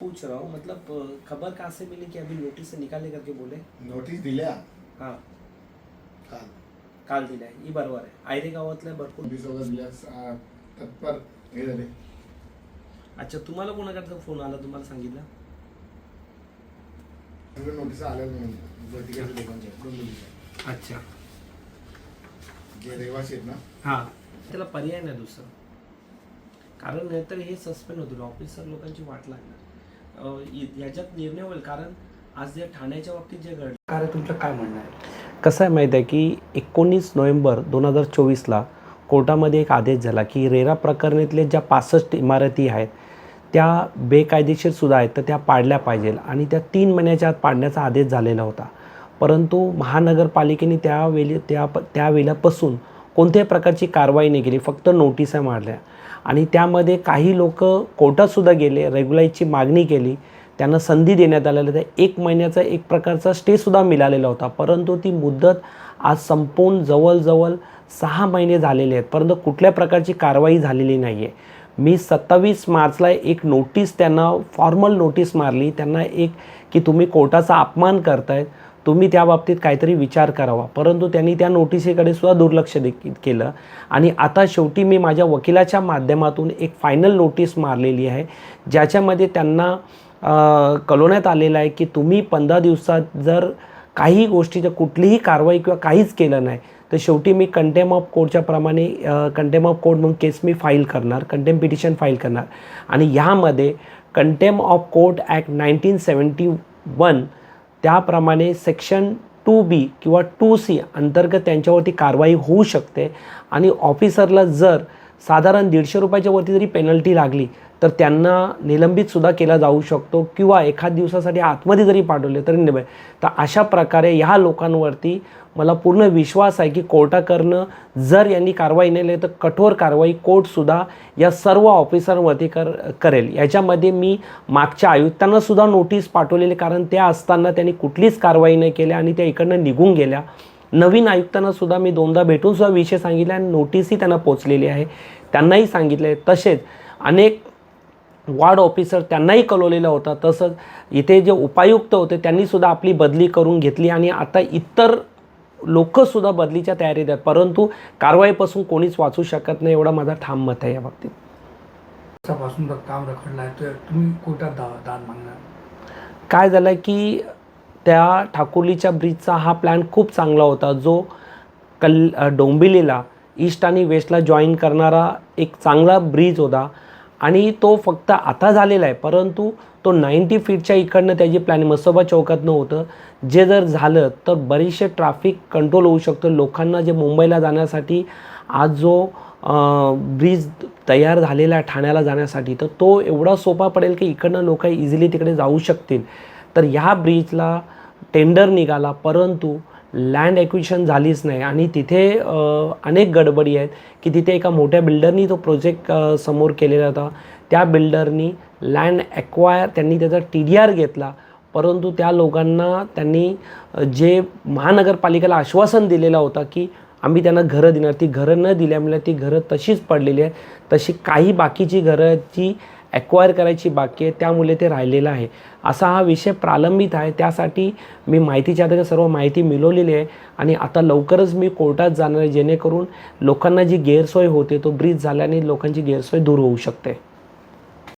पूछ रहा हूँ मतलब खबर कहाँ से मिली कि अभी नोटिस से निकाले करके बोले? नोटीस दिल्या हां। काल। काल दिलाय ही बरोबर आहे आयरे गावातल्या भरपूर। नोटीस वगैरे दिल्या सा- तत्पर हे झाले। अच्छा तुम्हाला कोणाकडचा फोन आला तुम्हाला सांगितलं? सगळे नोटीस आल्या म्हणून लोकांच्या. अच्छा. जे रहिवासी आहेत ना? हां. त्याला पर्याय नाही दुसरं. कारण नाहीतर हे सस्पेंड होतील. ऑफिसर लोकांची वाट लागणार. याच्यात निर्णय होईल. कारण आज या ठाण्याच्या बाबतीत जे घडलं कार्य तुमचं काय म्हणणं आहे? कसं आहे माहीत आहे की एकोणीस नोव्हेंबर दोन हजार चोवीसला कोर्टामध्ये एक आदेश झाला की रेरा प्रकरणातले ज्या पासष्ट इमारती आहेत त्या बेकायदेशीर सुद्धा आहेत तर त्या पाडल्या पाहिजेल. आणि त्या तीन महिन्याच्या आत पाडण्याचा आदेश झालेला होता. परंतु महानगरपालिकेने त्यावेळी त्या त्यावेळेपासून कोणत्याही प्रकारची कारवाई नाही केली फक्त नोटिसा मारल्या. आणि त्यामध्ये काही लोक कोर्टातसुद्धा गेले रेग्युलाईजची मागणी केली. त्यांना संधी देण्यात आलेल्या त्या एक महिन्याचा एक प्रकारचा स्टेसुद्धा मिळालेला होता. परंतु ती मुदत आज संपून जवळजवळ सहा महिने झालेले आहेत. परंतु कुठल्या प्रकारची कारवाई झालेली नाही आहे मी सत्तावीस मार्चला एक नोटीस त्यांना फॉर्मल नोटीस मारली. त्यांना एक की तुम्ही कोर्टाचा अपमान करतायत. तुम्ही त्या बाबतीत काहीतरी विचार करावा. परंतु त्यांनी त्या नोटिसीकडे सुद्धा दुर्लक्ष देखील केलं. आणि आता शेवटी मी माझ्या वकिलाच्या माध्यमातून एक फायनल नोटीस मारलेली आहे ज्याच्यामध्ये त्यांना कळवण्यात आलेलं आहे की तुम्ही पंधरा दिवसात जर काही गोष्टीचं कुठलीही कारवाई किंवा काहीच केलं नाही तर शेवटी मी कंटेम ऑफ कोर्टच्या प्रमाणे कंटेम ऑफ कोर्ट म्हणून केस मी फाईल करणार कंटेम पिटिशन फाईल करणार. आणि ह्यामध्ये contempt of court act nineteen seventy one त्याप्रमाणे सेक्शन टू बी किंवा टू सी अंतर्गत त्यांच्यावरती कारवाई होऊ शकते. आणि ऑफिसरला जर साधारण दीडशे रुपयाच्या वरती जरी पेनल्टी लागली तर त्यांना निलंबितसुद्धा केला जाऊ शकतो किंवा एखाद दिवसासाठी आतमध्ये जरी पाठवले तरी निलंबित. तर अशा प्रकारे ह्या लोकांवरती मला पूर्ण विश्वास आहे की कोर्टाकडनं जर यांनी कारवाई नाही तर कठोर कारवाई कोर्टसुद्धा या सर्व ऑफिसरांवरती कर करेल. याच्यामध्ये मी मागच्या आयुक्तांनासुद्धा नोटीस पाठवलेली कारण त्या असताना त्यांनी कुठलीच कारवाई नाही केल्या आणि त्या इकडनं निघून गेल्या. नवीन आयुक्तांना सुद्धा मी दोनदा भेटून सुद्धा विषय सांगितला आणि नोटीसही त्यांना पोचलेली आहे. त्यांनाही सांगितले तसेच अनेक वार्ड ऑफिसर त्यांनाही कळवलेलं होतं. तसंच इथे जे उपायुक्त होते त्यांनीसुद्धा आपली बदली करून घेतली आणि आता इतर लोकंसुद्धा बदलीच्या तयारीत आहेत. परंतु कारवाईपासून कोणीच वाचू शकत नाही एवढा माझा ठाम मत आहे या बाबतीत. काम रखडलं आहे तर तुम्ही कोर्टात दा दाद मागणार? काय झालं की त्या ठाकुर्लीच्या ब्रिजचा हा प्लॅन खूप चांगला होता. जो कल डोंबिलीला ईस्ट आणि वेस्टला जॉईन करणारा एक चांगला ब्रिज होता. आणि तो फक्त आता झालेला आहे. परंतु तो नाईंटी फीटच्या इकडनं त्याची प्लॅन मसोबा चौकातनं होतं. जे जर झालं तर बरेचसे ट्रॅफिक कंट्रोल होऊ शकतं. लोकांना जे मुंबईला जाण्यासाठी आज जो ब्रिज तयार झालेला आहे ठाण्याला जाण्यासाठी तर तो एवढा सोपा पडेल की इकडनं लोक इझिली तिकडे जाऊ शकतील. तर ह्या ब्रिजला टेंडर निघाला परंतु लँड ॲक्विशन झालीच नाही. आणि तिथे अनेक गडबडी आहेत की तिथे एका मोठ्या बिल्डरनी तो प्रोजेक्ट समोर केलेला होता. त्या बिल्डरनी लँड ॲक्वायर त्यांनी त्याचा टी डी आर घेतला. परंतु त्या लोकांना त्यांनी जे महानगरपालिकेला आश्वासन दिलेलं होतं की आम्ही त्यांना घरं देणार. ती घरं न दिल्यामुळे ती घरं तशीच पडलेली आहेत. तशी काही बाकीची घरं जी ॲक्वायर करायची बाकी आहे त्यामुळे ते राहिलेलं आहे. असा हा विषय प्रालंबित आहे त्यासाठी मी माहितीच्या आधारे सर्व माहिती मिळवलेली आहे आणि आता लवकरच मी कोर्टात जाणार आहे जेणेकरून लोकांना जी गैरसोय होते तो ब्रीज झाल्याने लोकांची गैरसोय दूर होऊ शकते.